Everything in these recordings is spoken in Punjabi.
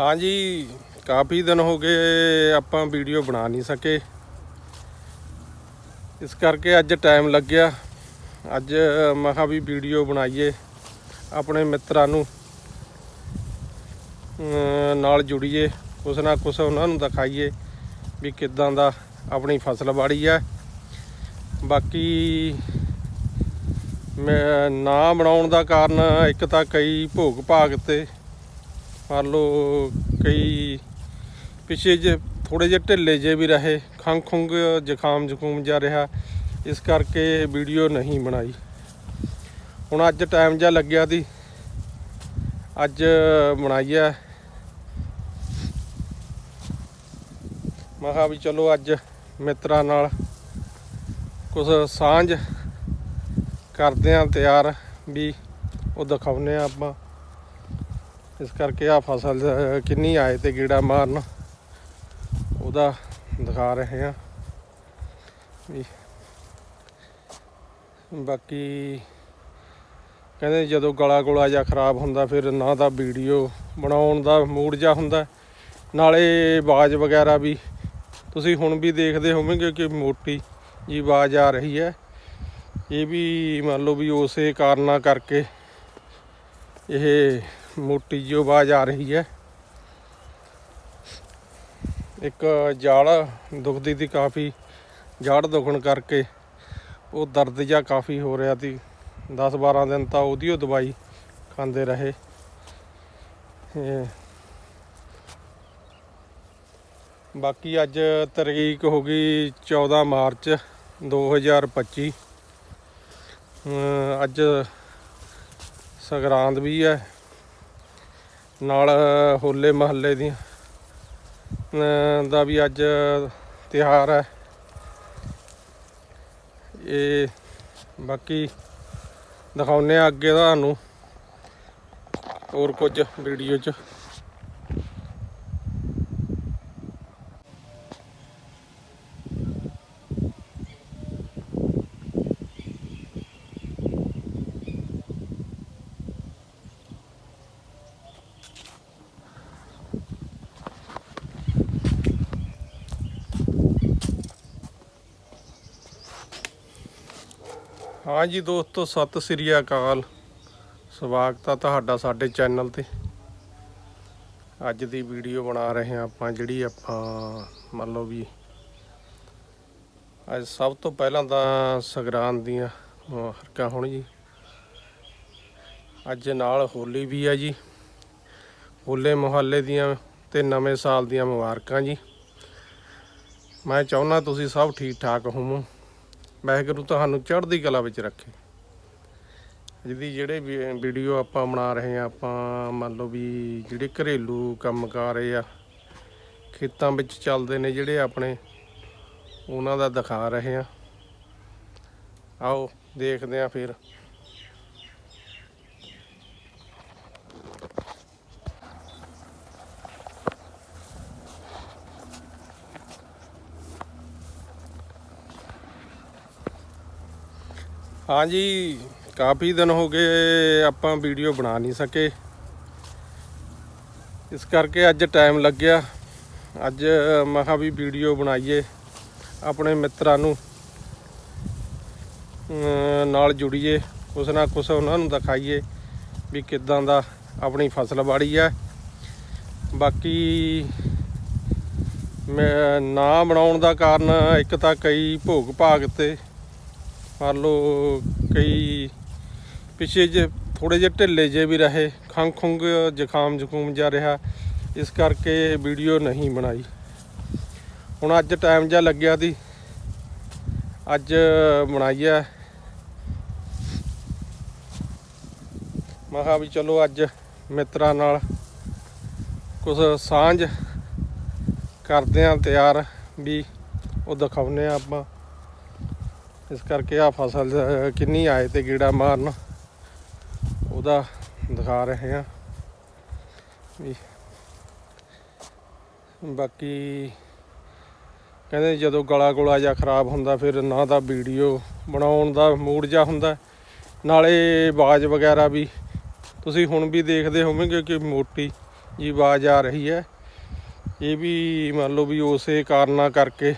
ਹਾਂਜੀ, ਕਾਫੀ ਦਿਨ ਹੋ ਗਏ ਆਪਾਂ ਵੀਡੀਓ ਬਣਾ ਨਹੀਂ ਸਕੇ। ਇਸ ਕਰਕੇ ਅੱਜ ਟਾਈਮ ਲੱਗਿਆ। ਅੱਜ ਮੈਂ ਕਿਹਾ ਵੀ ਵੀਡੀਓ ਬਣਾਈਏ ਆਪਣੇ ਮਿੱਤਰਾਂ ਨੂੰ। ਨਾਲ ਜੁੜੀਏ, ਕੁਛ ਨਾ ਕੁਛ ਉਹਨਾਂ ਨੂੰ ਦਿਖਾਈਏ ਵੀ ਕਿੱਦਾਂ ਦਾ ਆਪਣੀ ਫਸਲ ਬਾੜੀ ਹੈ ਬਾਕੀ ਮੈਂ ਨਾ ਬਣਾਉਣ ਦਾ ਕਾਰਨ ਇੱਕ ਤਾਂ ਕਈ ਭੋਗ ਭਾਗ ਤੇ ਮੰਨ ਲਓ, ਕਈ ਪਿੱਛੇ ਜੇ ਥੋੜੇ ਜਿਹੇ ਢਿੱਲੇ ਜੇ ਵੀ ਰਹੇ, ਖੰਘ ਖੁੰਘ ਜ਼ੁਕਾਮ ਜ਼ੁਕੂਮ ਜਾ ਰਿਹਾ, ਇਸ ਕਰਕੇ ਵੀਡੀਓ ਨਹੀਂ ਬਣਾਈ। ਹੁਣ ਅੱਜ ਟਾਈਮ ਜਿਹਾ ਲੱਗਿਆ ਦੀ ਅੱਜ ਬਣਾਈ ਹੈ। ਮੈਂ ਕਿਹਾ ਵੀ ਚਲੋ ਅੱਜ ਮਿੱਤਰਾਂ ਨਾਲ ਕੁਝ ਸਾਂਝ ਕਰਦੇ ਆਂ ਤਿਆਰ ਵੀ ਉਹ ਦਿਖਾਉਨੇ ਆ ਆਪਾਂ। ਇਸ ਕਰਕੇ ਆ ਫਸਲ ਕਿੰਨੀ ਆਏ ਤੇ ਗੀੜਾ ਮਾਰਨ, ਉਹਦਾ ਦਿਖਾ ਰਹੇ ਆ ਵੀ ਬਾਕੀ ਕਹਿੰਦੇ ਜਦੋਂ ਗਲਾ ਗੁਲਾ ਜਾਂ ਖਰਾਬ ਹੁੰਦਾ, ਫਿਰ ਨਾ ਤਾਂ ਵੀਡੀਓ ਬਣਾਉਣ ਦਾ ਮੂਡ ਜਾਂ ਹੁੰਦਾ। ਨਾਲੇ ਆਵਾਜ਼ ਵਗੈਰਾ ਵੀ, ਤੁਸੀਂ ਹੁਣ ਵੀ ਦੇਖਦੇ ਹੋਵੋਗੇ ਕਿ ਮੋਟੀ ਜੀ ਆਵਾਜ਼ ਆ ਰਹੀ ਹੈ। ਇਹ ਵੀ ਮੰਨ ਲਓ ਵੀ ਉਸੇ ਕਾਰਨਾਂ ਕਰਕੇ ਇਹ ਮੋਟੀ ਜਿਹੀ ਆਵਾਜ਼ ਆ ਰਹੀ ਹੈ। ਇੱਕ ਜੜ ਦੁਖਦੀ ਦੀ ਕਾਫੀ ਜਾੜ ਦੁਖਣ ਕਰਕੇ ਉਹ ਦਰਦ ਜਿਹਾ ਕਾਫੀ ਹੋ ਰਿਹਾ ਸੀ। 10 12 ਦਿਨ ਤਾਂ ਉਹਦੀ ਉਹ ਦਵਾਈ ਖਾਂਦੇ ਰਹੇ। ਬਾਕੀ ਅੱਜ ਤਰੀਕ ਹੋ ਗਈ 14 ਮਾਰਚ 2025 ਅਮ ਅੱਜ ਸੰਗਰਾਂਦ ਵੀ ਹੈ। ਨਾਲ ਹੋਲੇ ਮਹੱਲੇ ਦੀ ਦਾ ਵੀ ਅੱਜ ਤਿਉਹਾਰ ਹੈ। ਇਹ ਬਾਕੀ ਦਿਖਾਉਨੇ ਆ ਅੱਗੇ ਤੁਹਾਨੂੰ ਹੋਰ ਕੁਝ ਵੀਡੀਓ 'ਚ। ਹਾਂਜੀ ਦੋਸਤੋ ਸਤਿ ਸ੍ਰੀ ਅਕਾਲ। ਸਵਾਗਤ ਆ ਤੁਹਾਡਾ ਸਾਡੇ ਚੈਨਲ ਤੇ। ਅੱਜ ਦੀ ਵੀਡੀਓ ਬਣਾ ਰਹੇ ਹਾਂ ਆਪਾਂ ਜਿਹੜੀ ਆਪਾਂ ਮੰਨ ਲਓ ਵੀ ਅੱਜ ਸਭ ਤੋਂ ਪਹਿਲਾਂ ਤਾਂ ਸੰਗਰਾਂਦ ਦੀਆਂ ਅਹ, ਹਰਕਾ ਹੁਣ ਜੀ ਅੱਜ ਨਾਲ ਹੋਲੀ ਵੀ ਆ ਜੀ। ਹੋਲੇ ਮੁਹੱਲੇ ਦੀਆਂ ਤੇ ਨਵੇਂ ਸਾਲ ਦੀਆਂ ਮੁਬਾਰਕਾਂ ਜੀ। ਮੈਂ ਚਾਹੁੰਦਾ ਤੁਸੀਂ ਸਭ ਠੀਕ ਠਾਕ ਹੋਵੋ। ਵਾਹਿਗੁਰੂ ਤੁਹਾਨੂੰ ਚੜ੍ਹਦੀ ਕਲਾ ਵਿੱਚ ਰੱਖੇ। ਜਿਹਦੀ ਜਿਹੜੇ ਵੀ ਵੀਡੀਓ ਆਪਾਂ ਬਣਾ ਰਹੇ ਆ ਆਪਾਂ ਮੰਨ ਲਓ ਵੀ ਜਿਹੜੇ ਘਰੇਲੂ ਕੰਮਕਾਰ ਆ, ਖੇਤਾਂ ਵਿੱਚ ਚੱਲਦੇ ਨੇ ਜਿਹੜੇ ਆਪਣੇ, ਉਹਨਾਂ ਦਾ ਦਿਖਾ ਰਹੇ ਆ ਆਓ ਦੇਖਦੇ ਆ ਫਿਰ। ਹਾਂਜੀ, ਕਾਫੀ ਦਿਨ ਹੋ ਗਏ ਆਪਾਂ ਵੀਡੀਓ ਬਣਾ ਨਹੀਂ ਸਕੇ। ਇਸ ਕਰਕੇ ਅੱਜ ਟਾਈਮ ਲੱਗਿਆ। ਅੱਜ ਮੈਂ ਵੀ ਵੀਡੀਓ ਬਣਾਈਏ ਆਪਣੇ ਮਿੱਤਰਾਂ ਨੂੰ। ਨਾਲ ਜੁੜੀਏ, ਕੁਛ ਨਾ ਕੁਛ ਉਹਨਾਂ ਨੂੰ ਦਿਖਾਈਏ ਵੀ ਕਿੱਦਾਂ ਦਾ ਆਪਣੀ ਫਸਲ ਬਾੜੀ ਹੈ ਬਾਕੀ ਮੈਂ ਨਾ ਬਣਾਉਣ ਦਾ ਕਾਰਨ ਇੱਕ ਤਾਂ ਕਈ ਭੋਗ ਭਾਗ ਤੇ ਮੰਨ ਲਓ, ਕਈ ਪਿੱਛੇ ਜੇ ਥੋੜੇ ਜਿਹੇ ਢਿੱਲੇ ਜੇ ਵੀ ਰਹੇ, ਖੰਘ ਖੁੰਘ ਜ਼ੁਕਾਮ ਜ਼ੁਕੂਮ ਜਾ ਰਿਹਾ, ਇਸ ਕਰਕੇ ਵੀਡੀਓ ਨਹੀਂ ਬਣਾਈ। ਹੁਣ ਅੱਜ ਟਾਈਮ ਜਿਹਾ ਲੱਗਿਆ ਦੀ ਅੱਜ ਬਣਾਈ ਹੈ। ਮੈਂ ਕਿਹਾ ਵੀ ਚਲੋ ਅੱਜ ਮਿੱਤਰਾਂ ਨਾਲ ਕੁਝ ਸਾਂਝ ਕਰਦੇ ਆਂ ਤਿਆਰ ਵੀ ਉਹ ਦਿਖਾਉਨੇ ਆ ਆਪਾਂ। ਇਸ ਕਰਕੇ ਆ ਫਸਲ ਕਿੰਨੀ ਆਏ ਤੇ ਗੀੜਾ ਮਾਰਨ, ਉਹਦਾ ਦਿਖਾ ਰਹੇ ਆ ਵੀ ਬਾਕੀ ਕਹਿੰਦੇ ਜਦੋਂ ਗਲਾ ਗੁਲਾ ਜਾਂ ਖਰਾਬ ਹੁੰਦਾ, ਫਿਰ ਨਾ ਤਾਂ ਵੀਡੀਓ ਬਣਾਉਣ ਦਾ ਮੂਡ ਜਾਂ ਹੁੰਦਾ। ਨਾਲੇ ਆਵਾਜ਼ ਵਗੈਰਾ ਵੀ, ਤੁਸੀਂ ਹੁਣ ਵੀ ਦੇਖਦੇ ਹੋਵੋਗੇ ਕਿ ਮੋਟੀ ਜੀ ਆਵਾਜ਼ ਆ ਰਹੀ ਹੈ। ਇਹ ਵੀ ਮੰਨ ਲਓ ਵੀ ਉਸੇ ਕਾਰਨਾਂ ਕਰਕੇ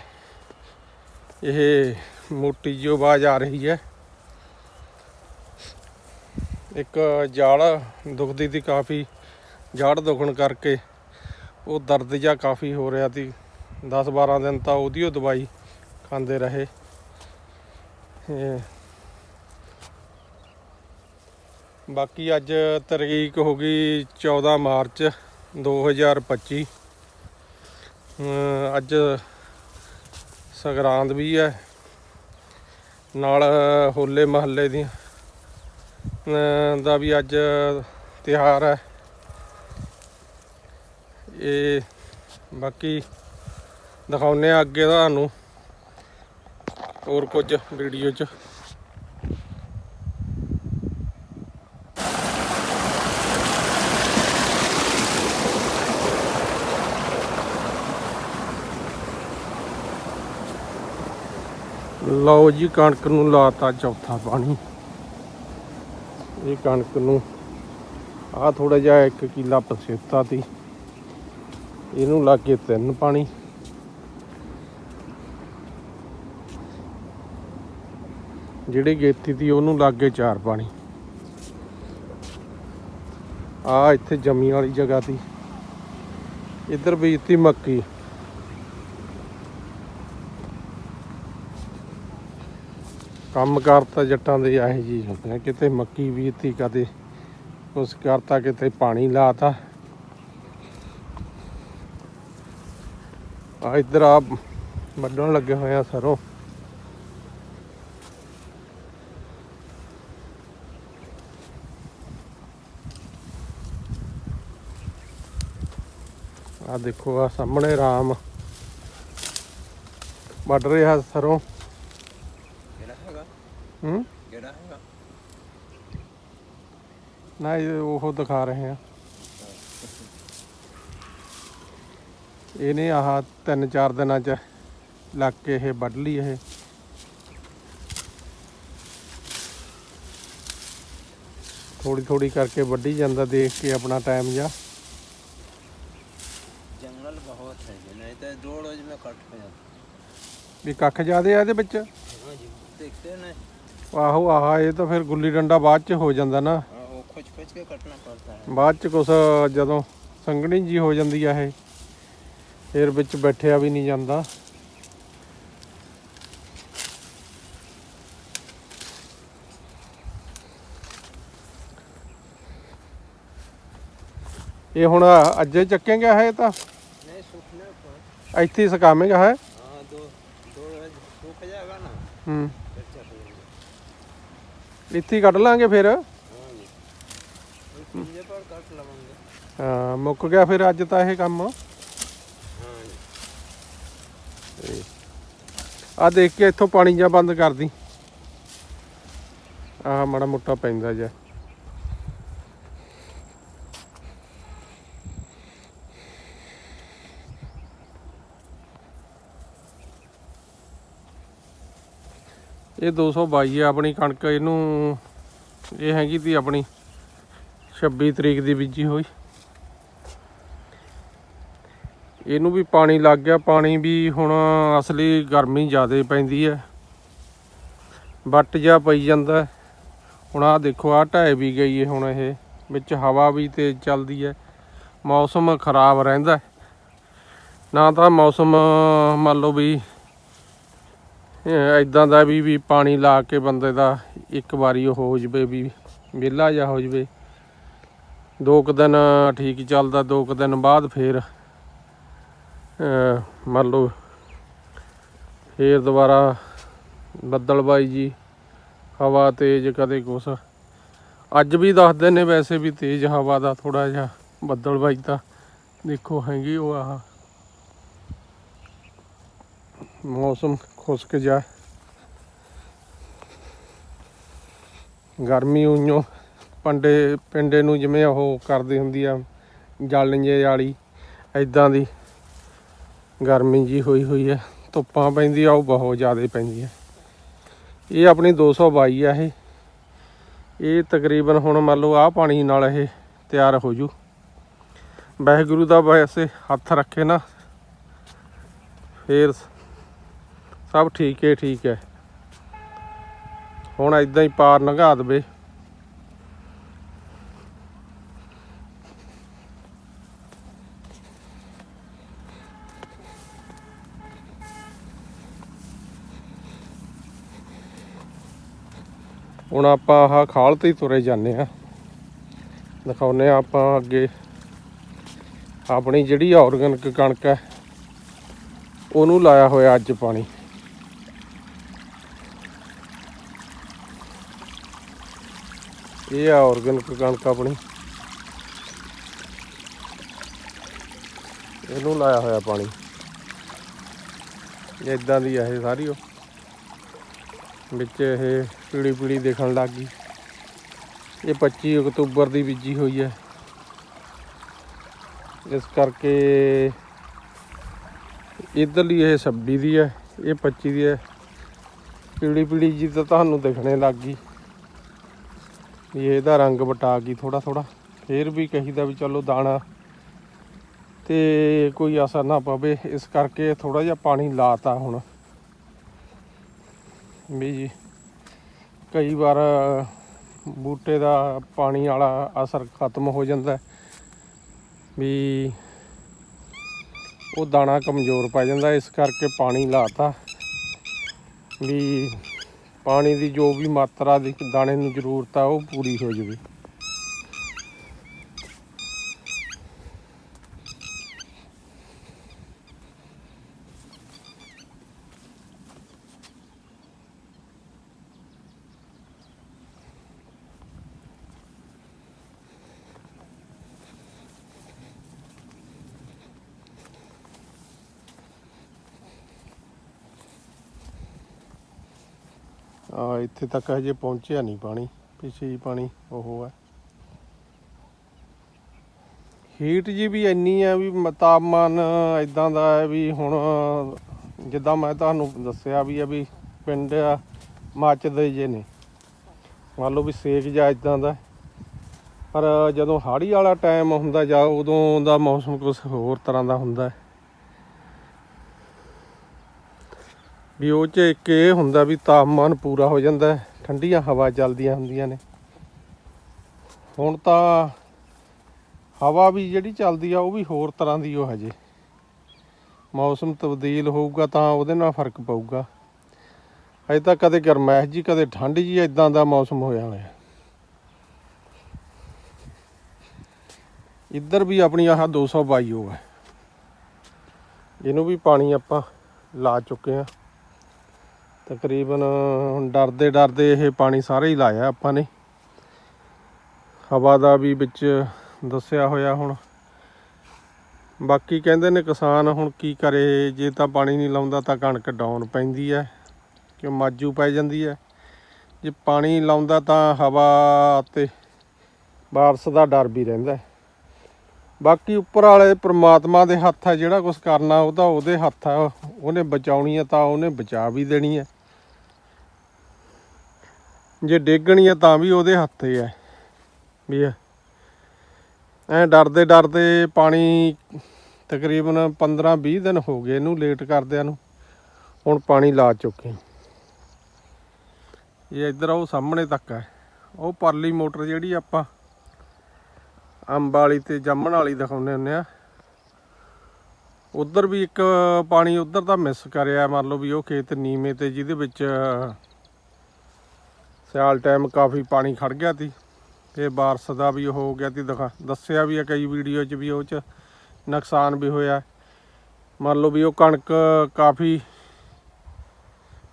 ਇਹ ਮੋਟੀ ਜਿਹੀ ਆਵਾਜ਼ ਆ ਰਹੀ ਹੈ। ਇੱਕ ਜੜ ਦੁਖਦੀ ਦੀ ਕਾਫੀ, ਜਾੜ ਦੁਖਣ ਕਰਕੇ ਉਹ ਦਰਦ ਜਿਹਾ ਕਾਫੀ ਹੋ ਰਿਹਾ ਸੀ। 10 12 ਦਿਨ ਤਾਂ ਉਹਦੀ ਉਹ ਦਵਾਈ ਖਾਂਦੇ ਰਹੇ। ਬਾਕੀ ਅੱਜ ਤਰੀਕ ਹੋ ਗਈ 14 ਮਾਰਚ 2025 ਅਮ ਅੱਜ ਸੰਗਰਾਂਦ ਵੀ ਹੈ। ਨਾਲ ਹੋਲੇ ਮਹੱਲੇ ਦੀ ਦਾ ਵੀ ਅੱਜ ਤਿਉਹਾਰ ਹੈ। ਇਹ ਬਾਕੀ ਦਿਖਾਉਨੇ ਆ ਅੱਗੇ ਤੁਹਾਨੂੰ ਹੋਰ ਕੁਝ ਵੀਡੀਓ 'ਚ। ਲਓ ਜੀ, ਕਣਕ ਨੂੰ ਲਾਤਾ ਚੌਥਾ ਪਾਣੀ। ਇਹ ਕਣਕ ਨੂੰ ਆ ਥੋੜਾ ਜਿਹਾ ਇੱਕ ਕਿੱਲਾ ਪਸੇਤਾ ਤੀ ਇਹਨੂੰ ਲਾ ਕੇ ਤਿੰਨ ਪਾਣੀ। ਜਿਹੜੀ ਗੇਤੀ ਤੀ ਉਹਨੂੰ ਲੱਗ ਗਏ ਚਾਰ ਪਾਣੀ। ਆ ਇੱਥੇ ਜਮੀ ਵਾਲੀ ਜਗ੍ਹਾ ਤੀ ਇੱਧਰ ਬੀਜਤੀ ਮੱਕੀ। ਕੰਮ ਕਰਤਾ ਜੱਟਾਂ ਦੇ ਆਏ ਜੀ ਹੁੰਦੇ ਆ, ਕਿਤੇ ਮੱਕੀ ਬੀਜਤੀ, ਕਦੇ ਉਸ ਕਰਤਾ, ਕਿਤੇ ਪਾਣੀ ਲਾਤਾ। ਆ ਇੱਧਰ ਆ ਵੱਢਣ ਲੱਗੇ ਹੋਏ ਆ ਸਰੋਂ। ਆ ਦੇਖੋ ਆ ਸਾਹਮਣੇ ਰਾਮ ਵੱਢ ਰਿਹਾ ਸਰੋਂ। ਹੂੰ? ਕਿਹੜਾ ਹੈਗਾ? ਨਾ ਇਹ ਉਹ ਦਿਖਾ ਰਹੇ ਆ। ਇਹਨੇ ਆਹ ਤਿੰਨ ਚਾਰ ਦਿਨਾਂ ਚ ਲੱਗ ਕੇ ਇਹ ਵੱਢ ਲਈ ਇਹ। ਥੋੜੀ ਥੋੜੀ ਕਰਕੇ ਵੱਢੀ ਜਾਂਦਾ ਦੇਖ ਕੇ ਆਪਣਾ ਟਾਈਮ ਜਾ ਜੰਗਲ ਬਹੁਤ ਹੈ ਜੀ ਨਹੀਂ ਤਾਂ ਦੋ ਕੱਟ ਹੋ ਵੀ ਕੱਖ ਜਾਦੇ ਆ ਇਹਦੇ ਵਿੱਚ? ਆਹੋ ਆਹ ਇਹ ਤਾਂ ਫਿਰ ਗੁੱਲੀ ਡੰਡਾ ਬਾਅਦ ਚ ਹੋ ਜਾਂਦਾ ਨਾ हाँ वो खोज खोज के कटना पड़ता है ਬਾਅਦ ਚ ਕੁਛ ਜਦੋਂ ਸੰਘਣੀ ਜੀ ਹੋ ਜਾਂਦੀ ਆ ਇਹ ਫਿਰ ਵਿੱਚ ਬੈਠਿਆ ਵੀ ਨਹੀਂ ਜਾਂਦਾ ਇਹ ਹੁਣ ਅੱਜੇ ਚੱਕੇਗਾ ਹੈ ਇਹ ਤਾਂ नहीं सूखने पर ਇੱਥੇ ਹੀ ਸੁਕਾਵੇਂਗਾ ਹੈ हाँ दो दो रोज सूख जाएगा ना ਹੂੰ फिर चल जाएगा ਇੱਥੇ ਕੱਢ ਲਾਂਗੇ ਫਿਰ। ਹਾਂ ਮੁੱਕ ਗਿਆ ਫਿਰ ਅੱਜ ਤਾਂ ਇਹ ਕੰਮ। ਆ ਦੇਖ ਕੇ ਇੱਥੋਂ ਪਾਣੀ ਜਾਂ ਬੰਦ ਕਰਦੀ। ਆਹ ਮਾੜਾ ਮੋਟਾ ਪੈਂਦਾ ਜਿਹਾ। ਇਹ 222 ਆ ਆਪਣੀ ਕਣਕ, ਇਹਨੂੰ ਇਹ ਹੈਗੀ ਤੀ ਆਪਣੀ 26 ਤਰੀਕ ਦੀ ਬੀਜੀ ਹੋਈ। ਇਹਨੂੰ ਵੀ ਪਾਣੀ ਲੱਗ ਗਿਆ, ਪਾਣੀ ਵੀ ਹੁਣ ਅਸਲੀ ਗਰਮੀ ਜ਼ਿਆਦਾ ਪੈਂਦੀ ਹੈ ਵੱਟ ਜਾ ਪਈ ਜਾਂਦਾ ਹੁਣ ਆਹ ਦੇਖੋ, ਆਹ ਢਹਿ ਵੀ ਗਈ ਹੈ ਹੁਣ ਇਹ, ਵਿੱਚ ਹਵਾ ਵੀ ਤੇਜ਼ ਚੱਲਦੀ ਹੈ ਮੌਸਮ ਖਰਾਬ ਰਹਿੰਦਾ ਨਾ ਤਾਂ ਮੌਸਮ ਮੰਨ ਲਓ ਵੀ ਇਦਾਂ ਦਾ ਵੀ ਵੀ ਪਾਣੀ ਲਾ ਕੇ ਬੰਦੇ ਦਾ ਇੱਕ ਵਾਰੀ ਉਹ ਹੋ ਜਵੇ ਵੀ ਵਿਹਲਾ ਜਾ ਹੋ ਜਵੇ। ਦੋ ਕੁ ਦਿਨ ਠੀਕ ਚੱਲਦਾ, ਦੋ ਕੁ ਦਿਨ ਬਾਅਦ ਫੇਰ ਮੰਨ ਲਓ ਫੇਰ ਦੁਬਾਰਾ ਬੱਦਲਬਾਈ ਜੀ, ਹਵਾ ਤੇਜ਼ ਕਦੇ ਕੁਛ। ਅੱਜ ਵੀ ਦੱਸਦੇ ਨੇ ਵੈਸੇ ਵੀ ਤੇਜ਼ ਹਵਾ ਦਾ ਥੋੜਾ ਜਿਹਾ ਬੱਦਲਬਾਈ ਤਾਂ ਦੇਖੋ ਹੈਗੀ ਉਹ ਆਹ ਮੌਸਮ। ਖੁਸ਼ਕ ਜਾ। ਗਰਮੀ ਉਈਓ। ਪੰਡੇ, ਪਿੰਡੇ ਨੂੰ ਜਿਵੇਂ ਉਹ ਕਰਦੀ ਹੁੰਦੀ ਆ ਜਲਣਜੇ ਵਾਲੀ ਐਦਾਂ ਦੀ ਗਰਮੀ ਜੀ ਹੋਈ ਹੋਈ ਹੈ ਧੁੱਪਾਂ ਪੈਂਦੀ ਆ, ਉਹ ਬਹੁਤ ਜ਼ਿਆਦਾ ਪੈਂਦੀ ਹੈ ਇਹ ਆਪਣੀ 222 ਆ ਇਹ। ਇਹ ਤਕਰੀਬਨ ਹੁਣ ਮੰਨ ਲਓ ਆਹ ਪਾਣੀ ਨਾਲ ਇਹ ਤਿਆਰ ਹੋ ਜੂ। ਵਾਹਿਗੁਰੂ ਦਾ ਵੈਸੇ ਹੱਥ ਰੱਖੇ ਨਾ। ਫੇਰ ਸਭ ਠੀਕ ਹੈ ਠੀਕ ਹੈ। ਹੁਣ ਇਦਾਂ ਹੀ ਪਾਰ ਲੰਘਾ ਦੇਵੇ। ਹੁਣ ਆਪਾਂ ਆਹ ਖਾਲ ਤੇ ਹੀ ਤੁਰੇ ਜਾਂਦੇ ਆ ਦਿਖਾਉਨੇ ਆ ਆਪਾਂ ਅੱਗੇ। ਆਪਣੀ ਜਿਹੜੀ ਆਰਗੈਨਿਕ ਕਣਕ ਹੈ, ਉਹਨੂੰ ਲਾਇਆ ਹੋਇਆ ਅੱਜ ਪਾਣੀ। ਇਹ ਆ ਆਰਗੈਨਿਕ ਕਣਕ ਆਪਣੀ। ਇਹਨੂੰ ਲਾਇਆ ਹੋਇਆ ਪਾਣੀ। ਇਦਾਂ ਦੀ ਆ ਇਹ ਸਾਰੀ ਉਹ। ਵਿੱਚ ਇਹ ਪੀੜੀ ਪੀੜੀ ਦੇਖਣ ਲੱਗ ਗਈ। ਇਹ 25 ਅਕਤੂਬਰ ਦੀ ਬੀਜੀ ਹੋਈ ਹੈ। ਇਸ ਕਰਕੇ ਇਧਰਲੀ ਇਹ 26 ਦੀ ਹੈ, ਇਹ 25 ਦੀ ਹੈ। ਪੀੜੀ ਪੀੜੀ ਜੀ ਤਾਂ ਤੁਹਾਨੂੰ ਦਿਖਣੇ ਲੱਗ ਗਈ। ਵੀ ਇਹਦਾ ਰੰਗ ਵਟਾ ਗਈ ਥੋੜਾ ਥੋੜਾ ਫੇਰ ਵੀ ਕਹੀਦਾ ਵੀ ਚਲੋ ਦਾਣਾ। ਤੇ ਕੋਈ ਅਸਰ ਨਾ ਪਵੇ, ਇਸ ਕਰਕੇ ਥੋੜਾ ਜਿਹਾ ਪਾਣੀ ਲਾਤਾ ਹੁਣ। ਵੀ ਜੀ, ਕਈ ਵਾਰ ਬੂਟੇ ਦਾ ਪਾਣੀ ਵਾਲਾ ਅਸਰ ਖਤਮ ਹੋ ਜਾਂਦਾ। ਵੀ ਉਹ ਦਾਣਾ ਕਮਜ਼ੋਰ ਪੈ ਜਾਂਦਾ, ਇਸ ਕਰਕੇ ਪਾਣੀ ਲਾਤਾ। ਵੀ ਪਾਣੀ ਦੀ ਜੋ ਵੀ ਮਾਤਰਾ ਦੀ ਦਾਣੇ ਨੂੰ ਜ਼ਰੂਰਤ ਆ ਉਹ ਪੂਰੀ ਹੋ ਜਾਵੇ ਆ ਇੱਥੇ ਤੱਕ ਹਜੇ ਪਹੁੰਚਿਆ ਨਹੀਂ ਪਾਣੀ, ਪਿੱਛੇ ਹੀ ਪਾਣੀ ਉਹ ਹੈ। ਹੀਟ ਜੀ ਵੀ ਇੰਨੀ ਆ ਵੀ ਤਾਪਮਾਨ ਇਦਾਂ ਦਾ ਹੈ ਵੀ ਹੁਣ ਜਿੱਦਾਂ ਮੈਂ ਤੁਹਾਨੂੰ ਦੱਸਿਆ ਵੀ ਆ ਵੀ ਪਿੰਡ ਆ, ਮੱਚਦੇ ਜੇ ਨੇ। ਮੰਨ ਲਓ ਵੀ ਸੇਕ ਜਾਂ ਇਦਾਂ ਦਾ। ਪਰ ਜਦੋਂ ਹਾੜੀ ਵਾਲਾ ਟਾਈਮ ਹੁੰਦਾ ਜਾਂ ਉਦੋਂ ਦਾ ਮੌਸਮ ਕੁਝ ਹੋਰ ਤਰ੍ਹਾਂ ਦਾ ਹੁੰਦਾ ਹੈ। ਵੀ ਉਹ ਚ ਇੱਕ ਇਹ ਹੁੰਦਾ ਵੀ ਤਾਪਮਾਨ ਪੂਰਾ ਹੋ ਜਾਂਦਾ ਠੰਡੀਆਂ ਹਵਾ ਚੱਲਦੀਆਂ ਹੁੰਦੀਆਂ ਨੇ। ਹੁਣ ਤਾਂ ਹਵਾ ਵੀ ਜਿਹੜੀ ਚੱਲਦੀ ਆ, ਉਹ ਵੀ ਹੋਰ ਤਰ੍ਹਾਂ ਦੀ ਉਹ ਹਜੇ। ਮੌਸਮ ਤਬਦੀਲ ਹੋਊਗਾ ਤਾਂ ਉਹਦੇ ਨਾਲ ਫ਼ਰਕ ਪਊਗਾ। ਅਜੇ ਤਾਂ ਕਦੇ ਗਰਮੈਸ਼ ਜੀ, ਕਦੇ ਠੰਡ ਜੀ ਇਦਾਂ ਦਾ ਮੌਸਮ ਹੋਇਆ ਹੋਇਆ। ਇੱਧਰ ਵੀ ਆਪਣੀ ਆਹ 222 ਹੋ ਹੈ ਇਹਨੂੰ ਵੀ ਪਾਣੀ ਆਪਾਂ ਲਾ ਚੁੱਕੇ ਆ ਤਕਰੀਬਨ ਹੁਣ ਡਰਦੇ ਡਰਦੇ ਇਹ ਪਾਣੀ ਸਾਰਾ ਹੀ ਲਾਇਆ ਆਪਾਂ ਨੇ। ਹਵਾ ਦਾ ਵੀ ਵਿੱਚ ਦੱਸਿਆ ਹੋਇਆ ਹੁਣ। ਬਾਕੀ ਕਹਿੰਦੇ ਨੇ ਕਿਸਾਨ ਹੁਣ ਕੀ ਕਰੇ, ਜੇ ਤਾਂ ਪਾਣੀ ਨਹੀਂ ਲਾਉਂਦਾ ਤਾਂ ਕਣਕ ਡਾਊਨ ਪੈਂਦੀ ਹੈ ਕਿ ਮਾਜੂ ਪੈ ਜਾਂਦੀ ਹੈ। ਜੇ ਪਾਣੀ ਲਾਉਂਦਾ ਤਾਂ ਹਵਾ ਤੇ ਬਾਰਿਸ਼ ਦਾ ਡਰ ਵੀ ਰਹਿੰਦਾ ਬਾਕੀ ਉੱਪਰ ਵਾਲੇ ਪ੍ਰਮਾਤਮਾ ਦੇ ਹੱਥ ਹੈ, ਜਿਹੜਾ ਕੁਝ ਕਰਨਾ ਉਹ ਤਾਂ ਉਹਦੇ ਹੱਥ ਹੈ ਉਹਨੇ ਬਚਾਉਣੀ ਹੈ ਤਾਂ ਉਹਨੇ ਬਚਾ ਵੀ ਦੇਣੀ ਹੈ। ਜੇ ਡੇਗਣੀ ਹੈ ਤਾਂ ਵੀ ਉਹਦੇ ਹੱਥ ਹੀ ਹੈ ਵੀ ਐ। ਡਰਦੇ ਡਰਦੇ ਪਾਣੀ ਤਕਰੀਬਨ 15 20 ਦਿਨ ਹੋ ਗਏ ਇਹਨੂੰ ਲੇਟ ਕਰਦਿਆਂ ਨੂੰ। ਹੁਣ ਪਾਣੀ ਲਾ ਚੁੱਕੇ ਹਾਂ। ਇਹ ਇੱਧਰ ਉਹ ਸਾਹਮਣੇ ਤੱਕ ਹੈ ਉਹ ਪਰਲੀ ਮੋਟਰ ਜਿਹੜੀ ਆਪਾਂ ਅੰਬ ਵਾਲੀ ਤੇ ਜੰਮਣ ਵਾਲੀ ਦਿਖਾਉਂਦੇ ਹੁੰਦੇ ਆ। ਉਧਰ ਵੀ ਇੱਕ ਪਾਣੀ ਉਧਰ ਦਾ ਮਿਸ ਕਰਿਆ। ਮੰਨ ਲਓ ਵੀ ਉਹ ਖੇਤ ਨੀਵੇਂ ਤੇ ਜਿਹਦੇ ਵਿੱਚ ਸਿਆਲ ਟਾਈਮ ਕਾਫੀ ਪਾਣੀ ਖੜ ਗਿਆ ਸੀ ਤੇ ਬਾਰਸ ਦਾ ਵੀ ਉਹ ਹੋ ਗਿਆ ਸੀ ਦਿਖਾ ਦੱਸਿਆ ਵੀ ਆ ਕਈ ਵੀਡੀਓ 'ਚ ਵੀ ਉਹ 'ਚ ਨੁਕਸਾਨ ਵੀ ਹੋਇਆ। ਮੰਨ ਲਓ ਵੀ ਉਹ ਕਣਕ ਕਾਫੀ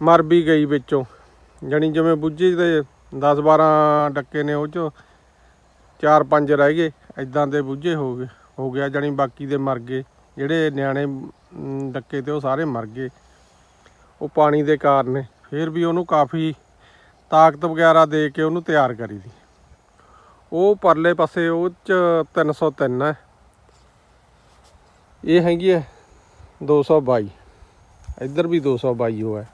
ਮਰ ਵੀ ਗਈ ਵਿੱਚੋਂ। ਜਾਣੀ ਜਿਵੇਂ ਬੁੱਝੇ ਦੇ 10 12 ਡੱਕੇ ਨੇ ਉਹ 'ਚ ਚਾਰ ਪੰਜ ਰਹਿ ਗਏ। ਇਦਾਂ ਦੇ ਬੁੱਝੇ ਹੋ ਗਏ ਹੋ ਗਿਆ। ਜਾਣੀ ਬਾਕੀ ਦੇ ਮਰ ਗਏ। ਜਿਹੜੇ ਨਿਆਣੇ ਡੱਕੇ ਤੇ ਉਹ ਸਾਰੇ ਮਰ ਗਏ। ਉਹ ਪਾਣੀ ਦੇ ਕਾਰਨ ਫਿਰ ਵੀ ਉਹਨੂੰ ਕਾਫੀ ਤਾਕਤ ਵਗੈਰਾ ਦੇ ਕੇ ਉਹਨੂੰ ਤਿਆਰ ਕਰੀ ਦੀ ਉਹ ਪਰਲੇ ਪਾਸੇ ਉਹ ਚ 303 ਹੈ। ਇਹ ਹੈਗੀ ਹੈ 222 ਇੱਧਰ ਵੀ 222 ਹੈ।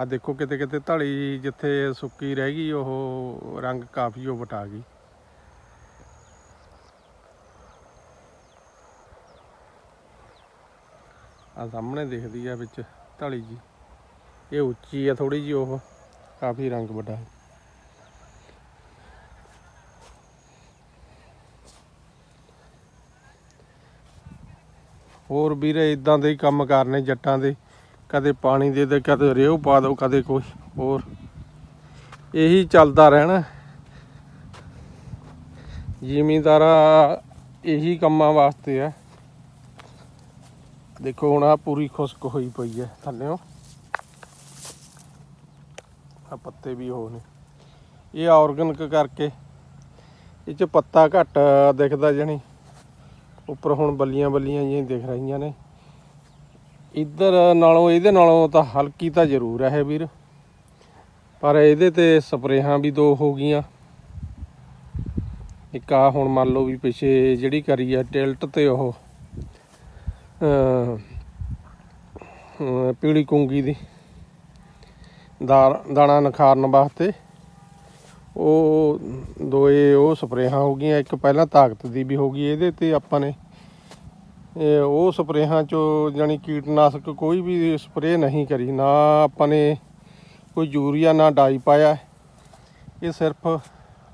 ਆ ਦੇਖੋ ਕਿਤੇ ਕਿਤੇ ਢਲੀ ਜਿੱਥੇ ਸੁੱਕੀ ਰਹਿ ਗਈ, ਉਹ ਰੰਗ ਕਾਫੀ ਉਹ ਵਟਾ ਗਈ। ਆ ਸਾਹਮਣੇ ਦੇਖਦੀ ਆ ਵਿੱਚ ਢਲੀ ਜੀ। ਇਹ ਉੱਚੀ ਆ ਥੋੜੀ ਜੀ ਉਹ। ਕਾਫੀ ਰੰਗ ਵੱਡਾ ਹੋਰ ਵੀਰੇ ਇਦਾਂ ਦੇ ਹੀ ਕੰਮ ਕਰਨੇ ਜੱਟਾਂ ਦੇ। ਕਦੇ ਪਾਣੀ ਦੇ ਦੇ, ਕਦੇ ਰੇਹ ਪਾ ਦੋ, ਕਦੇ ਕੁਛ ਹੋਰ। ਇਹੀ ਚੱਲਦਾ ਰਹਿਣਾ। ਜ਼ਿਮੀਂਦਾਰਾ ਇਹੀ ਕੰਮਾਂ ਵਾਸਤੇ ਆ। ਦੇਖੋ, ਹੁਣ ਆ ਪੂਰੀ ਖੁਸ਼ਕ ਹੋਈ ਪਈ ਹੈ। ਥੱਲਿਓ। ਆ ਪੱਤੇ ਵੀ ਉਹ ਨੇ। ਇਹ ਆਰਗਨਿਕ ਕਰਕੇ ਇਹ ਚ ਪੱਤਾ ਘੱਟ ਦਿਖਦਾ ਜਣੀ। ਉੱਪਰ ਹੁਣ ਬੱਲੀਆਂ ਬੱਲੀਆਂ ਜਿਹੀਆਂ ਦਿਖ ਰਹੀਆਂ ਨੇ। ਇੱਧਰ ਨਾਲੋਂ ਇਹਦੇ ਨਾਲੋਂ ਤਾਂ ਹਲਕੀ ਤਾਂ ਜ਼ਰੂਰ ਹੈ ਵੀਰ। ਪਰ ਇਹਦੇ ਤੇ ਸਪਰੇਹਾਂ ਵੀ ਦੋ ਹੋ ਗਈਆਂ। ਇੱਕ ਆ ਹੁਣ ਮੰਨ ਲਓ ਵੀ ਪਿੱਛੇ ਜਿਹੜੀ ਕਰੀ ਆ ਟਿਲਟ ਤੇ ਉਹ ਅਮ, ਪੀਲੀ ਕੁੰਗੀ ਦੀ। ਦਾਣਾ ਨਖਾਰਨ ਵਾਸਤੇ। ਉਹ ਦੋਏ ਉਹ ਸਪਰੇਹਾਂ ਹੋ ਗਈਆਂ। ਇੱਕ ਪਹਿਲਾਂ ਤਾਕਤ ਦੀ ਵੀ ਹੋ ਗਈ ਇਹਦੇ ਤੇ ਆਪਾਂ ਨੇ। ਇਹ ਉਹ ਸਪਰੇਹਾਂ ਚੋਂ ਜਾਨੀ ਕੀਟਨਾਸ਼ਕ ਕੋਈ ਵੀ ਸਪਰੇਅ ਨਹੀਂ ਕਰੀ। ਨਾ ਆਪਾਂ ਨੇ ਕੋਈ ਯੂਰੀਆ, ਨਾ ਡਾਈ ਪਾਇਆ। ਇਹ ਸਿਰਫ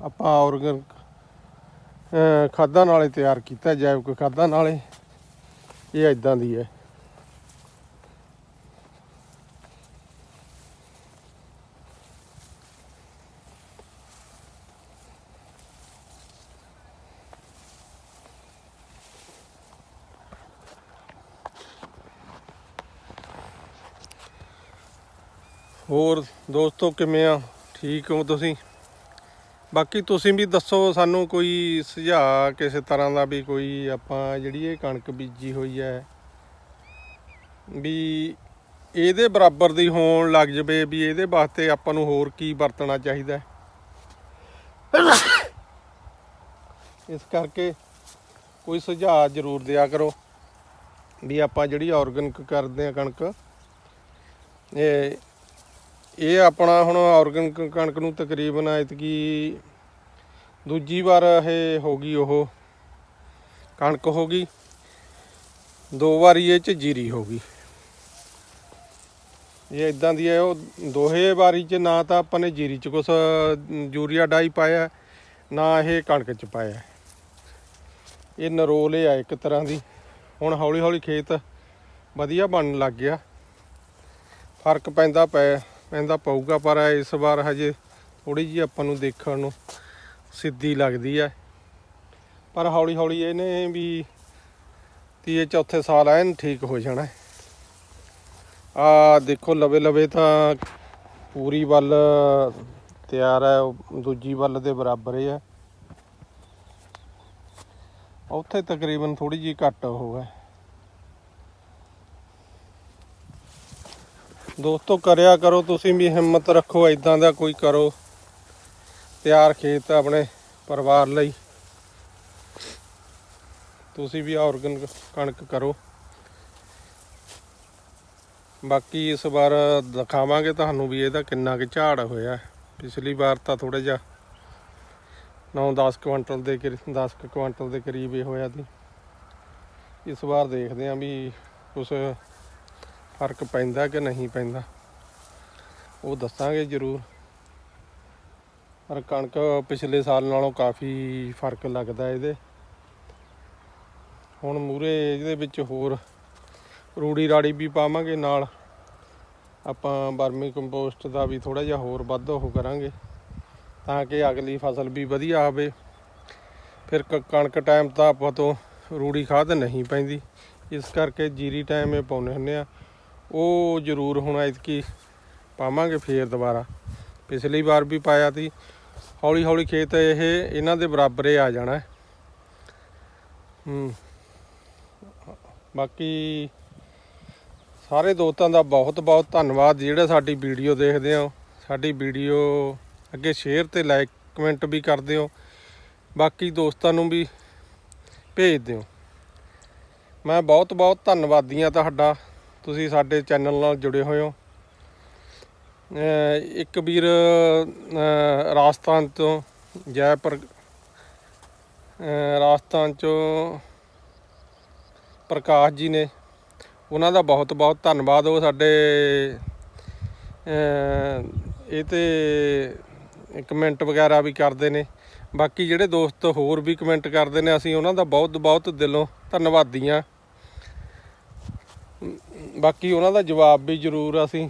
ਆਪਾਂ ਆਰਗੈਨਿਕ ਖਾਦਾਂ ਨਾਲੇ ਤਿਆਰ ਕੀਤਾ, ਜੈਵਿਕ ਖਾਦਾਂ ਨਾਲੇ। ਇਹ ਇਦਾਂ ਦੀ ਹੈ। ਹੋਰ ਦੋਸਤੋ ਕਿਵੇਂ ਆ? ਠੀਕ ਹੋ ਤੁਸੀਂ? ਬਾਕੀ ਤੁਸੀਂ ਵੀ ਦੱਸੋ ਸਾਨੂੰ ਕੋਈ ਸੁਝਾਅ ਕਿਸੇ ਤਰ੍ਹਾਂ ਦਾ ਵੀ ਕੋਈ ਆਪਾਂ ਜਿਹੜੀ ਇਹ ਕਣਕ ਬੀਜੀ ਹੋਈ ਹੈ ਵੀ ਇਹਦੇ ਬਰਾਬਰ ਦੀ ਹੋਣ ਲੱਗ ਜਵੇ ਵੀ ਇਹਦੇ ਵਾਸਤੇ ਆਪਾਂ ਨੂੰ ਹੋਰ ਕੀ ਵਰਤਣਾ ਚਾਹੀਦਾ ਇਸ ਕਰਕੇ ਕੋਈ ਸੁਝਾਅ ਜ਼ਰੂਰ ਦਿਆ ਕਰੋ ਵੀ ਆਪਾਂ ਜਿਹੜੀ ਆਰਗੈਨਿਕ ਕਰਦੇ ਆ ਕਣਕ, ਇਹ ਇਹ ਆਪਣਾ ਹੁਣ ਆਰਗੈਨਿਕ ਕਣਕ ਨੂੰ ਤਕਰੀਬਨ ਇਤਕੀ ਦੂਜੀ ਵਾਰ ਇਹ ਹੋ ਗਈ ਉਹ, ਕਣਕ ਹੋ ਗਈ। ਦੋ ਵਾਰੀ ਇਹ ਚ ਜੀਰੀ ਹੋ ਗਈ। ਇਹ ਇਦਾਂ ਦੀ ਹੈ, ਉਹ ਦੋਹੇ ਵਾਰੀ ਚ ਨਾ ਤਾਂ ਆਪਾਂ ਨੇ ਜੀਰੀ ਚ ਕੁਛ ਯੂਰੀਆ ਡਾਈ ਪਾਇਆ, ਨਾ ਇਹ ਕਣਕ ਚ ਪਾਇਆ। ਇਹ ਨਰੋਲੇ ਆ ਇੱਕ ਤਰ੍ਹਾਂ ਦੀ। ਹੁਣ ਹੌਲੀ ਹੌਲੀ ਖੇਤ ਵਧੀਆ ਬਣਨ ਲੱਗ ਗਿਆ। ਫ਼ਰਕ ਪੈਂਦਾ ਪਿਆ। ਪੈਂਦਾ ਪਊਗਾ, ਪਰ ਇਸ ਵਾਰ ਹਜੇ ਥੋੜੀ ਜਿਹੀ ਆਪਾਂ ਨੂੰ ਦੇਖਣ ਨੂੰ ਸਿੱਧੀ ਲੱਗਦੀ ਹੈ। ਪਰ ਹੌਲੀ ਹੌਲੀ ਇਹਨੇ ਵੀ ਤੀਏ ਚੌਥੇ ਸਾਲ ਐਨ ਠੀਕ ਹੋ ਜਾਣਾ ਆ ਦੇਖੋ ਲਵੇ ਲਵੇ ਤਾਂ ਪੂਰੀ ਵੱਲ ਤਿਆਰ ਹੈ, ਉਹ ਦੂਜੀ ਵੱਲ ਦੇ ਬਰਾਬਰ ਹੀ ਹੈ। ਉੱਥੇ ਤਕਰੀਬਨ ਥੋੜੀ ਜਿਹੀ ਘੱਟ ਹੋਗਾ ਦੋਸਤੋ, ਕਰਿਆ ਕਰੋ, ਤੁਸੀਂ ਵੀ ਹਿੰਮਤ ਰੱਖੋ ਇਦਾਂ ਦਾ ਕੋਈ ਕਰੋ। ਤਿਆਰ ਖੇਤ ਆਪਣੇ ਪਰਿਵਾਰ ਲਈ। ਤੁਸੀਂ ਵੀ ਆਰਗਨ ਕਣਕ ਕਰੋ। ਬਾਕੀ ਇਸ ਵਾਰ ਦਿਖਾਵਾਂਗੇ ਤੁਹਾਨੂੰ ਵੀ ਇਹਦਾ ਕਿੰਨਾ ਕੁ ਝਾੜ ਹੋਇਆ। ਪਿਛਲੀ ਵਾਰ ਤਾਂ ਥੋੜਾ ਜਿਹਾ 9-10 ਕੁਇੰਟਲ ਦੇ ਕਰੀ 10 ਕੁ ਕੁਇੰਟਲ ਦੇ ਕਰੀਬ ਇਹ ਹੋਇਆ ਸੀ। ਇਸ ਵਾਰ ਦੇਖਦੇ ਆਂ ਵੀ ਕੁਛ ਫ਼ਰਕ ਪੈਂਦਾ ਕਿ ਨਹੀਂ ਪੈਂਦਾ? ਉਹ ਦੱਸਾਂਗੇ ਜ਼ਰੂਰ। ਪਰ ਕਣਕ ਪਿਛਲੇ ਸਾਲ ਨਾਲੋਂ ਕਾਫੀ ਫ਼ਰਕ ਲੱਗਦਾ ਇਹਦੇ। ਹੁਣ ਮੂਰੇ ਇਹਦੇ ਵਿੱਚ ਹੋਰ ਰੂੜੀ ਰਾੜੀ ਵੀ ਪਾਵਾਂਗੇ ਨਾਲ। ਆਪਾਂ ਬਰਮੀ ਕੰਪੋਸਟ ਦਾ ਵੀ ਥੋੜਾ ਜਿਹਾ ਹੋਰ ਵੱਧ ਉਹ ਕਰਾਂਗੇ, ਤਾਂ ਕਿ ਅਗਲੀ ਫਸਲ ਵੀ ਵਧੀਆ ਆਵੇ। ਫਿਰ ਕ- ਕਣਕ ਟਾਈਮ ਤਾਂ ਆਪਾਂ ਤੋਂ ਰੂੜੀ ਖਾਦ ਨਹੀਂ ਪੈਂਦੀ। ਇਸ ਕਰਕੇ ਜੀਰੀ ਟਾਈਮ ਇਹ ਪਾਉਨੇ ਹੁੰਨੇ ਆ। ਉਹ ਜ਼ਰੂਰ ਹੁਣ ਐਤਕੀ ਪਾਵਾਂਗੇ ਫੇਰ ਦੁਬਾਰਾ। ਪਿਛਲੀ ਵਾਰ ਵੀ ਪਾਇਆ ਸੀ ਹੌਲੀ ਹੌਲੀ ਖੇਤ ਇਹ, ਇਹਨਾਂ ਦੇ ਬਰਾਬਰ ਆ ਜਾਣਾ। ਹੂੰ। ਬਾਕੀ ਸਾਰੇ ਦੋਸਤਾਂ ਦਾ ਬਹੁਤ ਬਹੁਤ ਧੰਨਵਾਦ। ਜਿਹੜੇ ਸਾਡੀ ਵੀਡੀਓ ਦੇਖਦੇ ਹੋ, ਸਾਡੀ ਵੀਡੀਓ ਅੱਗੇ ਸ਼ੇਅਰ ਤੇ ਲਾਈਕ, ਕਮੈਂਟ ਵੀ ਕਰਦੇ ਹੋ। ਬਾਕੀ ਦੋਸਤਾਂ ਨੂੰ ਵੀ ਭੇਜ ਦਿਓ। ਮੈਂ ਬਹੁਤ ਬਹੁਤ ਧੰਨਵਾਦੀ ਹਾਂ ਤੁਹਾਡਾ। ਤੁਸੀਂ ਸਾਡੇ ਚੈਨਲ ਨਾਲ ਜੁੜੇ ਹੋਏ ਹੋ। ਇੱਕ ਵੀਰ ਰਾਜਸਥਾਨ ਤੋਂ ਜੈਪੁਰ, ਅਹ ਰਾਜਸਥਾਨ ਚੋਂ ਪ੍ਰਕਾਸ਼ ਜੀ ਨੇ। ਉਹਨਾਂ ਦਾ ਬਹੁਤ ਬਹੁਤ ਧੰਨਵਾਦ। ਉਹ ਸਾਡੇ ਇਹ ਤੇ ਕਮੈਂਟ ਵਗੈਰਾ ਵੀ ਕਰਦੇ ਨੇ। ਬਾਕੀ ਜਿਹੜੇ ਦੋਸਤ ਹੋਰ ਵੀ ਕਮੈਂਟ ਕਰਦੇ ਨੇ, ਅਸੀਂ ਉਹਨਾਂ ਦਾ ਬਹੁਤ ਬਹੁਤ ਦਿਲੋਂ ਧੰਨਵਾਦੀ ਹਾਂ। ਬਾਕੀ ਉਹਨਾਂ ਦਾ ਜਵਾਬ ਵੀ ਜ਼ਰੂਰ ਅਸੀਂ,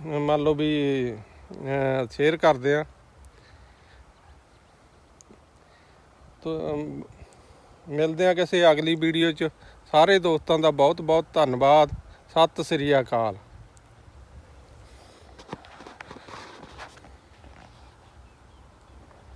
ਮੰਨ ਲਓ ਵੀ ਸ਼ੇਅਰ ਕਰਦੇ ਹਾਂ। ਤੋ ਮਿਲਦੇ ਹਾਂ ਕਿਸੇ ਅਗਲੀ ਵੀਡੀਓ 'ਚ। ਸਾਰੇ ਦੋਸਤਾਂ ਦਾ ਬਹੁਤ ਬਹੁਤ ਧੰਨਵਾਦ। ਸਤਿ ਸ੍ਰੀ ਅਕਾਲ।